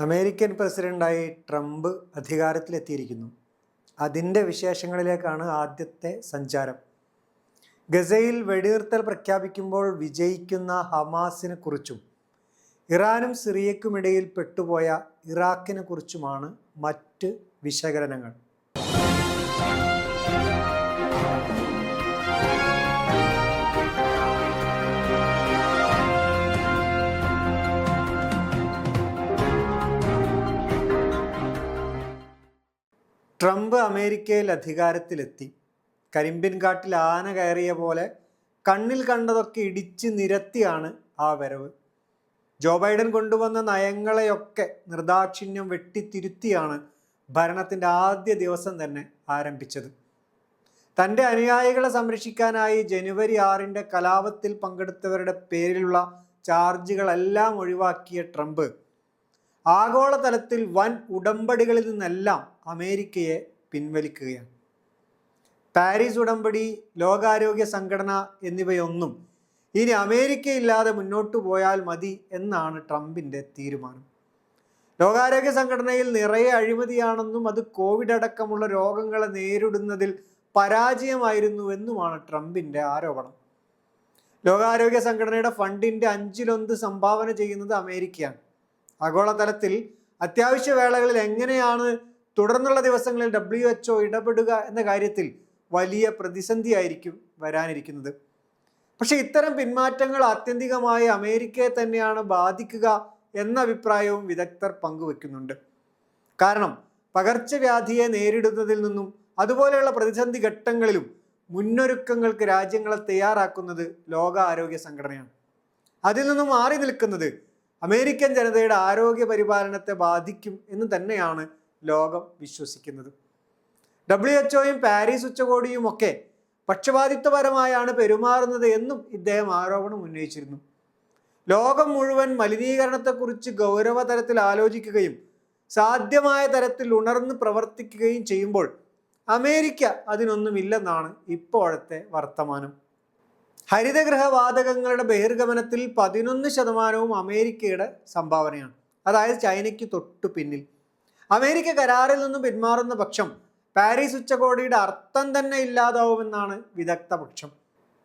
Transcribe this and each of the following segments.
American പ്രസിഡന്റായി Trump അധികാരത്തിലെത്തിയിരിക്കുന്നു. അതിന്റെ വിശേഷങ്ങളിലേക്കാണ് ആദ്യത്തെ സഞ്ചാരം. ഗസയിൽ വെടിനിർത്തൽ പ്രഖ്യാപിക്കുമ്പോൾ വിജയിക്കുന്ന ഹമാസിനെ കുറിച്ചും ഇറാനും സിറിയക്കുമിടയിൽ പെട്ടുപോയ ഇറാഖിനെ കുറിച്ചുമാണ് മറ്റ് വിശകലനങ്ങൾ. ട്രംപ് അമേരിക്കയിൽ അധികാരത്തിലെത്തി. കരിമ്പിൻ കാട്ടിൽ ആന കയറിയ പോലെ കണ്ണിൽ കണ്ടതൊക്കെ ഇടിച്ച് നിരത്തിയാണ് ആ വരവ്. ജോ ബൈഡൻ കൊണ്ടുവന്ന നയങ്ങളെയൊക്കെ നിർദാക്ഷിണ്യം വെട്ടിത്തിരുത്തിയാണ് ഭരണത്തിന്റെ ആദ്യ ദിവസം തന്നെ ആരംഭിച്ചത്. തന്റെ അനുയായികളെ സംരക്ഷിക്കാനായി ജനുവരി ആറിന്റെ കലാപത്തിൽ പങ്കെടുത്തവരുടെ പേരിലുള്ള ചാർജുകളെല്ലാം ഒഴിവാക്കിയ ട്രംപ് ആഗോളതലത്തിൽ വൻ ഉടമ്പടികളിൽ നിന്നെല്ലാം അമേരിക്കയെ പിൻവലിക്കുകയാണ്. പാരീസ് ഉടമ്പടി ലോകാരോഗ്യ സംഘടന എന്നിവയൊന്നും ഇനി അമേരിക്കയില്ലാതെ മുന്നോട്ടു പോയാൽ മതി എന്നാണ് ട്രംപിന്റെ തീരുമാനം. ലോകാരോഗ്യ സംഘടനയിൽ നിറയെ അഴിമതിയാണെന്നും അത് കോവിഡ് അടക്കമുള്ള രോഗങ്ങളെ നേരിടുന്നതിൽ പരാജയമായിരുന്നുവെന്നുമാണ് ട്രംപിന്റെ ആരോപണം. ലോകാരോഗ്യ സംഘടനയുടെ ഫണ്ടിന്റെ അഞ്ചിലൊന്ന് സംഭാവന ചെയ്യുന്നത് അമേരിക്കയാണ്. ആഗോളതലത്തിൽ അത്യാവശ്യ വേളകളിൽ എങ്ങനെയാണ് തുടർന്നുള്ള ദിവസങ്ങളിൽ ഡബ്ല്യു എച്ച് ഇടപെടുക എന്ന കാര്യത്തിൽ വലിയ പ്രതിസന്ധിയായിരിക്കും വരാനിരിക്കുന്നത്. പക്ഷെ ഇത്തരം പിന്മാറ്റങ്ങൾ ആത്യന്തികമായി അമേരിക്കയെ തന്നെയാണ് ബാധിക്കുക എന്ന അഭിപ്രായവും വിദഗ്ധർ പങ്കുവെക്കുന്നുണ്ട്. കാരണം പകർച്ചവ്യാധിയെ നേരിടുന്നതിൽ നിന്നും അതുപോലെയുള്ള പ്രതിസന്ധി ഘട്ടങ്ങളിലും മുന്നൊരുക്കങ്ങൾക്ക് രാജ്യങ്ങളെ തയ്യാറാക്കുന്നത് ലോകാരോഗ്യ സംഘടനയാണ്. അതിൽ നിന്നും മാറി നിൽക്കുന്നത് അമേരിക്കൻ ജനതയുടെ ആരോഗ്യ പരിപാലനത്തെ ബാധിക്കും എന്ന് തന്നെയാണ് ലോകം വിശ്വസിക്കുന്നത്. ഡബ്ല്യു എച്ച്ഒയും പാരീസ് ഉച്ചകോടിയും ഒക്കെ പക്ഷപാതിത്വപരമായാണ് പെരുമാറുന്നത് എന്നും ഇദ്ദേഹം ആരോപണം ഉന്നയിച്ചിരുന്നു. ലോകം മുഴുവൻ മലിനീകരണത്തെക്കുറിച്ച് ഗൗരവതരത്തിൽ ആലോചിക്കുകയും സാധ്യമായ തരത്തിൽ ഉണർന്ന് പ്രവർത്തിക്കുകയും ചെയ്യുമ്പോൾ അമേരിക്ക അതിനൊന്നുമില്ലെന്നാണ് ഇപ്പോഴത്തെ വർത്തമാനം. ഹരിതഗൃഹവാതകങ്ങളുടെ ബഹിർഗമനത്തിൽ പതിനൊന്ന് ശതമാനവും അമേരിക്കയുടെ സംഭാവനയാണ്. അതായത് ചൈനയ്ക്ക് തൊട്ടു പിന്നിൽ. അമേരിക്ക കരാറിൽ നിന്നും പിന്മാറുന്ന പക്ഷം പാരീസ് ഉച്ചകോടിയുടെ അർത്ഥം തന്നെ ഇല്ലാതാവുമെന്നാണ് വിദഗ്ധ പക്ഷം.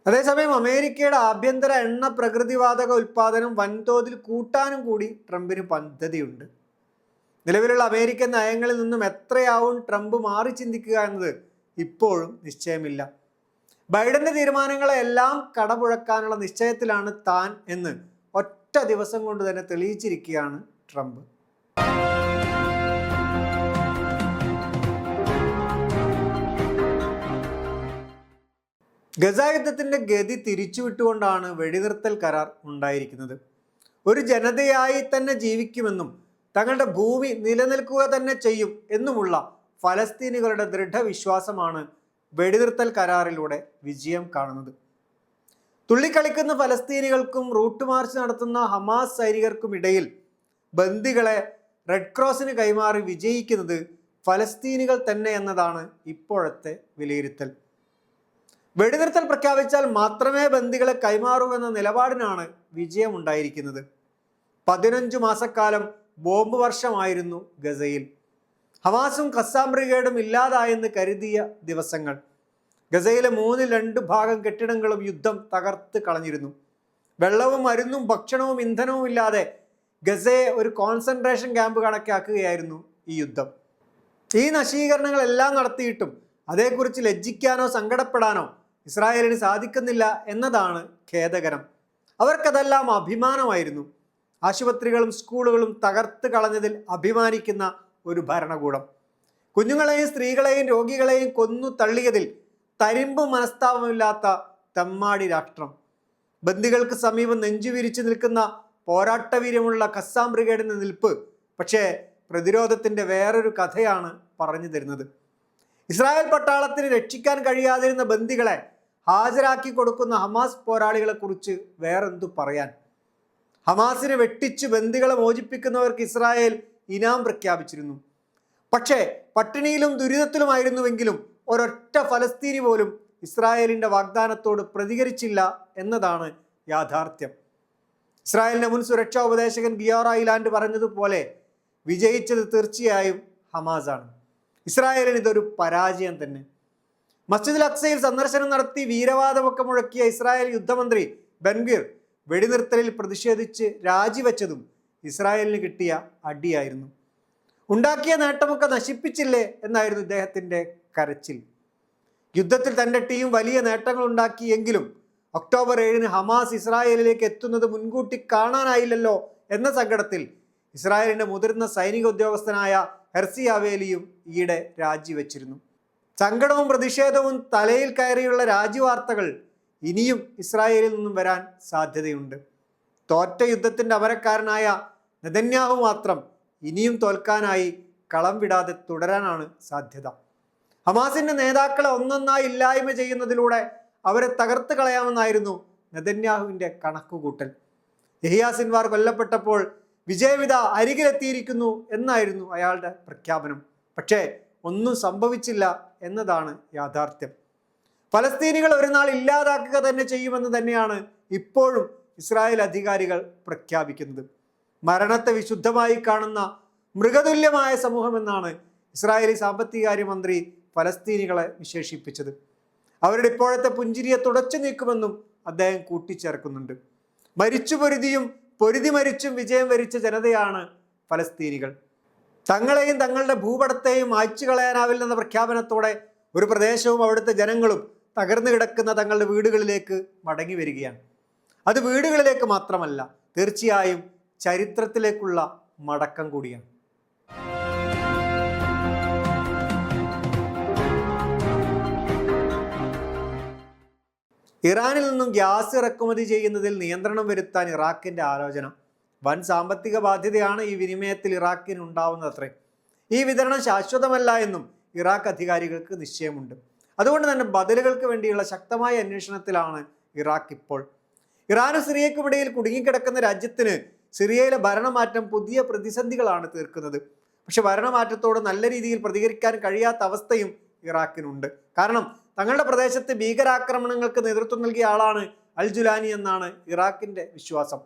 അതേസമയം അമേരിക്കയുടെ ആഭ്യന്തര എണ്ണ പ്രകൃതിവാതക ഉൽപ്പാദനം വൻതോതിൽ കൂട്ടാനും കൂടി ട്രംപിന് പദ്ധതിയുണ്ട്. നിലവിലുള്ള അമേരിക്കൻ നയങ്ങളിൽ നിന്നും എത്രയാവും ട്രംപ് മാറി ചിന്തിക്കുക എന്നത് ഇപ്പോഴും നിശ്ചയമില്ല. ബൈഡന്റെ തീരുമാനങ്ങളെല്ലാം കടപുഴക്കാനുള്ള നിശ്ചയത്തിലാണ് താൻ എന്ന് ഒറ്റ ദിവസം കൊണ്ട് തന്നെ തെളിയിച്ചിരിക്കുകയാണ് ട്രംപ്. ഗതാഗതത്തിന്റെ ഗതി തിരിച്ചുവിട്ടുകൊണ്ടാണ് വെടിനിർത്തൽ കരാർ ഉണ്ടായിരിക്കുന്നത്. ഒരു ജനതയായി തന്നെ ജീവിക്കുമെന്നും തങ്ങളുടെ ഭൂമി നിലനിൽക്കുക തന്നെ ചെയ്യും എന്നുമുള്ള ഫലസ്തീനികളുടെ ദൃഢവിശ്വാസമാണ് വെടിനിർത്തൽ കരാറിലൂടെ വിജയം കാണുന്നത്. തുള്ളിക്കളിക്കുന്ന ഫലസ്തീനികൾക്കും റൂട്ട് മാർച്ച് നടത്തുന്ന ഹമാസ് സൈനികർക്കും ഇടയിൽ ബന്ദികളെ റെഡ് ക്രോസിന് കൈമാറി വിജയിക്കുന്നത് ഫലസ്തീനികൾ തന്നെ എന്നതാണ് ഇപ്പോഴത്തെ വിലയിരുത്തൽ. വെടിനിർത്തൽ പ്രഖ്യാപിച്ചാൽ മാത്രമേ ബന്ദികളെ കൈമാറൂ എന്ന നിലപാടിനാണ് വിജയമുണ്ടായിരിക്കുന്നത്. പതിനഞ്ചു മാസക്കാലം ബോംബ് വർഷമായിരുന്നു ഗസയിൽ. ഹമാസും ഖസാം ബ്രിഗേഡും ഇല്ലാതായെന്ന് കരുതിയ ദിവസങ്ങൾ. ഗസയിലെ മൂന്നിൽ രണ്ട് ഭാഗം കെട്ടിടങ്ങളും യുദ്ധം തകർത്ത് കളഞ്ഞിരുന്നു. വെള്ളവും മരുന്നും ഭക്ഷണവും ഇന്ധനവും ഇല്ലാതെ ഗസയെ ഒരു കോൺസെൻട്രേഷൻ ക്യാമ്പ് കണക്കാക്കുകയായിരുന്നു ഈ യുദ്ധം. ഈ നശീകരണങ്ങളെല്ലാം നടത്തിയിട്ടും അതേക്കുറിച്ച് ലജ്ജിക്കാനോ സങ്കടപ്പെടാനോ ഇസ്രായേലിന് സാധിക്കുന്നില്ല എന്നതാണ് ഖേദകരം. അവർക്കതെല്ലാം അഭിമാനമായിരുന്നു. ആശുപത്രികളും സ്കൂളുകളും തകർത്ത് കളഞ്ഞതിൽ അഭിമാനിക്കുന്ന ഒരു ഭരണകൂടം. കുഞ്ഞുങ്ങളെയും സ്ത്രീകളെയും രോഗികളെയും കൊന്നു തള്ളിയതിൽ തരിമ്പ് മനസ്താപമില്ലാത്ത തെമ്മാടി രാഷ്ട്രം. ബന്ദികൾക്ക് സമീപം നെഞ്ചു വിരിച്ചു നിൽക്കുന്ന പോരാട്ടവീര്യമുള്ള കസ്സാം ബ്രിഗേഡിന്റെ നിൽപ്പ് പക്ഷേ പ്രതിരോധത്തിന്റെ വേറൊരു കഥയാണ് പറഞ്ഞു തരുന്നത്. ഇസ്രായേൽ പട്ടാളത്തിന് രക്ഷിക്കാൻ കഴിയാതിരുന്ന ബന്ദികളെ ഹാജരാക്കി കൊടുക്കുന്ന ഹമാസ് പോരാളികളെക്കുറിച്ച് വേറെന്തു പറയാൻ? ഹമാസിനെ വെട്ടിച്ച് ബന്ദികളെ മോചിപ്പിക്കുന്നവർക്ക് ഇസ്രായേൽ ഇനാം പ്രഖ്യാപിച്ചിരുന്നു. പക്ഷേ പട്ടിണിയിലും ദുരിതത്തിലുമായിരുന്നുവെങ്കിലും ഒരൊറ്റ ഫലസ്തീനി പോലും ഇസ്രായേലിന്റെ വാഗ്ദാനത്തോട് പ്രതികരിച്ചില്ല എന്നതാണ് യാഥാർത്ഥ്യം. ഇസ്രായേലിന്റെ മുൻ സുരക്ഷാ ഉപദേശകൻ ബിയോറ ഇലാൻഡ് പറഞ്ഞതുപോലെ വിജയിച്ചത് തീർച്ചയായും ഹമാസാണ്. ഇസ്രായേലിന് ഇതൊരു പരാജയം തന്നെ. മസ്ജിദ് അക്സയിൽ സന്ദർശനം നടത്തി വീരവാദമൊക്കെ മുഴക്കിയ ഇസ്രായേൽ യുദ്ധമന്ത്രി ബൻഗീർ വെടിനിർത്തലിൽ പ്രതിഷേധിച്ച് രാജിവെച്ചതും ഇസ്രായേലിന് കിട്ടിയ അടിയായിരുന്നു. ഉണ്ടാക്കിയ നേട്ടമൊക്കെ നശിപ്പിച്ചില്ലേ എന്നായിരുന്നു ഇദ്ദേഹത്തിന്റെ കരച്ചിൽ. യുദ്ധത്തിൽ തന്റെ ടീം വലിയ നേട്ടങ്ങൾ ഉണ്ടാക്കിയെങ്കിലും ഒക്ടോബർ ഏഴിന് ഹമാസ് ഇസ്രായേലിലേക്ക് എത്തുന്നത് മുൻകൂട്ടി കാണാനായില്ലല്ലോ എന്ന സങ്കടത്തിൽ ഇസ്രായേലിന്റെ മുതിർന്ന സൈനിക ഉദ്യോഗസ്ഥനായ ഹെർസി അവേലിയും ഈയിടെ രാജിവെച്ചിരുന്നു. സങ്കടവും പ്രതിഷേധവും തലയിൽ കയറിയുള്ള രാജിവാർത്തകൾ ഇനിയും ഇസ്രായേലിൽ നിന്നും വരാൻ സാധ്യതയുണ്ട്. തോറ്റ യുദ്ധത്തിന്റെ അമരക്കാരനായ നെതന്യാഹു മാത്രം ഇനിയും തോൽക്കാനായി കളം വിടാതെ തുടരാനാണ് സാധ്യത. ഹമാസിന്റെ നേതാക്കളെ ഒന്നൊന്നായി ഇല്ലായ്മ ചെയ്യുന്നതിലൂടെ അവരെ തകർത്ത് കളയാമെന്നായിരുന്നു നെതന്യാഹുവിന്റെ കണക്കുകൂട്ടൽ. യഹിയ സിൻവാർ കൊല്ലപ്പെട്ടപ്പോൾ വിജയവിത അരികിലെത്തിയിരിക്കുന്നു എന്നായിരുന്നു അയാളുടെ പ്രഖ്യാപനം. പക്ഷേ ഒന്നും സംഭവിച്ചില്ല എന്നതാണ് യാഥാർത്ഥ്യം. ഫലസ്തീനികൾ ഒരു നാൾ ഇല്ലാതാക്കുക തന്നെ ചെയ്യുമെന്ന് തന്നെയാണ് ഇപ്പോഴും ഇസ്രായേൽ അധികാരികൾ പ്രഖ്യാപിക്കുന്നത്. മരണത്തെ വിശുദ്ധമായി കാണുന്ന മൃഗതുല്യമായ സമൂഹമെന്നാണ് ഇസ്രായേലി സാമ്പത്തികാര്യമന്ത്രി ഫലസ്തീനികളെ വിശേഷിപ്പിച്ചത്. അവരുടെ ഇപ്പോഴത്തെ പുഞ്ചിരിയെ തുടച്ചു നീക്കുമെന്നും അദ്ദേഹം കൂട്ടിച്ചേർക്കുന്നുണ്ട്. മരിച്ചു പൊരുതിയും പൊരുതി മരിച്ചും വിജയം വരിച്ച ജനതയാണ് ഫലസ്തീനികൾ. തങ്ങളെയും തങ്ങളുടെ ഭൂപടത്തെയും മായ്ച്ചു കളയാനാവില്ലെന്ന പ്രഖ്യാപനത്തോടെ ഒരു പ്രദേശവും അവിടുത്തെ ജനങ്ങളും തകർന്നു കിടക്കുന്ന തങ്ങളുടെ വീടുകളിലേക്ക് മടങ്ങി വരികയാണ്. അത് വീടുകളിലേക്ക് മാത്രമല്ല തീർച്ചയായും ചരിത്രത്തിലേക്കുള്ള മടക്കം കൂടിയാണ്. ഇറാനിൽ നിന്നും ഗ്യാസ് ഇറക്കുമതി ചെയ്യുന്നതിൽ നിയന്ത്രണം വരുത്താൻ ഇറാഖിന്റെ ആലോചന. വൻ സാമ്പത്തിക ബാധ്യതയാണ് ഈ വിനിമയത്തിൽ ഇറാഖിന് ഉണ്ടാവുന്നത് ഈ വിതരണം ശാശ്വതമല്ല എന്നും ഇറാഖ് അധികാരികൾക്ക് നിശ്ചയമുണ്ട്. അതുകൊണ്ട് തന്നെ ബദലുകൾക്ക് വേണ്ടിയുള്ള ശക്തമായ അന്വേഷണത്തിലാണ് ഇറാഖ് ഇപ്പോൾ. ഇറാനും സിറിയക്കുമിടയിൽ കുടുങ്ങിക്കിടക്കുന്ന രാജ്യത്തിന് സിറിയയിലെ ഭരണമാറ്റം പുതിയ പ്രതിസന്ധികളാണ് തീർക്കുന്നത്. പക്ഷെ ഭരണമാറ്റത്തോട് നല്ല രീതിയിൽ പ്രതികരിക്കാൻ കഴിയാത്ത അവസ്ഥയും ഇറാഖിനുണ്ട്. കാരണം തങ്ങളുടെ പ്രദേശത്ത് ഭീകരാക്രമണങ്ങൾക്ക് നേതൃത്വം നൽകിയ ആളാണ് അൽ ജുലാനി എന്നാണ് ഇറാഖിന്റെ വിശ്വാസം.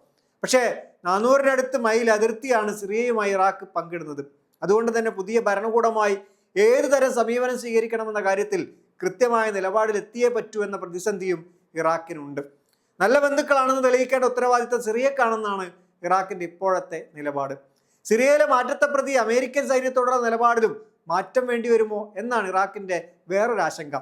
പക്ഷേ നാനൂറിനടുത്ത് മൈൽ അതിർത്തിയാണ് സിറിയയുമായി ഇറാഖ് പങ്കിടുന്നത്. അതുകൊണ്ട് തന്നെ പുതിയ ഭരണകൂടമായി ഏതു തരം സമീപനം സ്വീകരിക്കണമെന്ന കാര്യത്തിൽ കൃത്യമായ നിലപാടിൽ എത്തിയേ പറ്റൂ എന്ന പ്രതിസന്ധിയും ഇറാഖിനുണ്ട്. നല്ല ബന്ധുക്കളാണെന്ന് തെളിയിക്കേണ്ട ഉത്തരവാദിത്തം സിറിയക്കാണെന്നാണ് ഇറാഖിന്റെ ഇപ്പോഴത്തെ നിലപാട്. സിറിയയിലെ മാറ്റത്തെ പ്രതി അമേരിക്കൻ സൈന്യത്തോടുള്ള നിലപാടിലും മാറ്റം വേണ്ടി വരുമോ എന്നാണ് ഇറാഖിന്റെ വേറൊരു ആശങ്ക.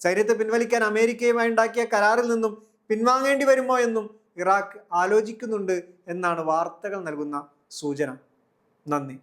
സൈന്യത്തെ പിൻവലിക്കാൻ അമേരിക്കയുമായി ഉണ്ടാക്കിയ കരാറിൽ നിന്നും പിൻവാങ്ങേണ്ടി വരുമോ എന്നും ഇറാഖ് ആലോചിക്കുന്നുണ്ട് എന്നാണ് വാർത്തകൾ നൽകുന്ന സൂചന. നന്ദി.